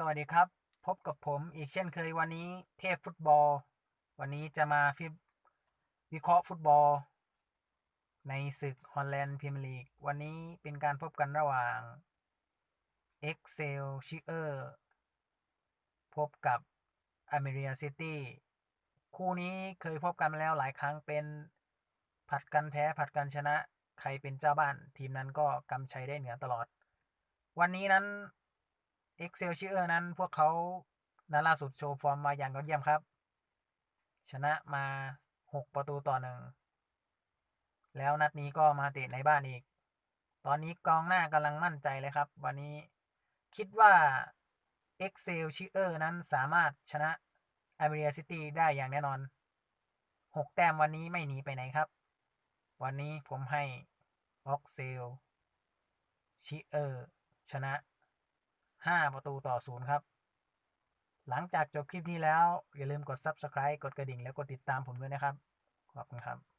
สวัสดีครับ พบกับผมอีกเช่นเคยวันนี้เทพฟุตบอล วันนี้จะมาฟิวิเคราะห์ฟุตบอล ในศึกฮอลแลนด์พรีเมียร์ลีก วันนี้เป็นการพบกันระหว่าง Excel s h i e r พบกับ a m e r i a City คู่นี้เคยพบกันมาแล้วหลายครั้งเป็นผัดกันแพ้ผัดกันชนะ ใครเป็นเจ้าบ้าน ทีมนั้นก็กำชัยได้เหนือตลอด วันนี้นั้น Excel s h i e r นั้นพวกเขานาล่าสุดโชว์ฟอร์มมาอย่างยอดเยี่ยมครับ ชนะมา 6 ประตูต่อหนึ่งแล้วนัดนี้ก็มาเตะในบ้านอีก ตอนนี้กองหน้ากำลังมั่นใจเลยครับ วันนี้คิดว่า Excel s h i e r นั้นสามารถชนะ a m e r i a City ได้อย่างแน่นอน 6 แต้มวันนี้ไม่หนีไปไหนครับ วันนี้ผมให้ Oxel s h i e r ชนะ 5 ประตูต่อศูนย์ครับ หลังจากจบคลิปนี้แล้ว อย่าลืมกด Subscribe กดกระดิ่ง แล้วกดติดตามผมด้วยนะครับ ขอบคุณครับ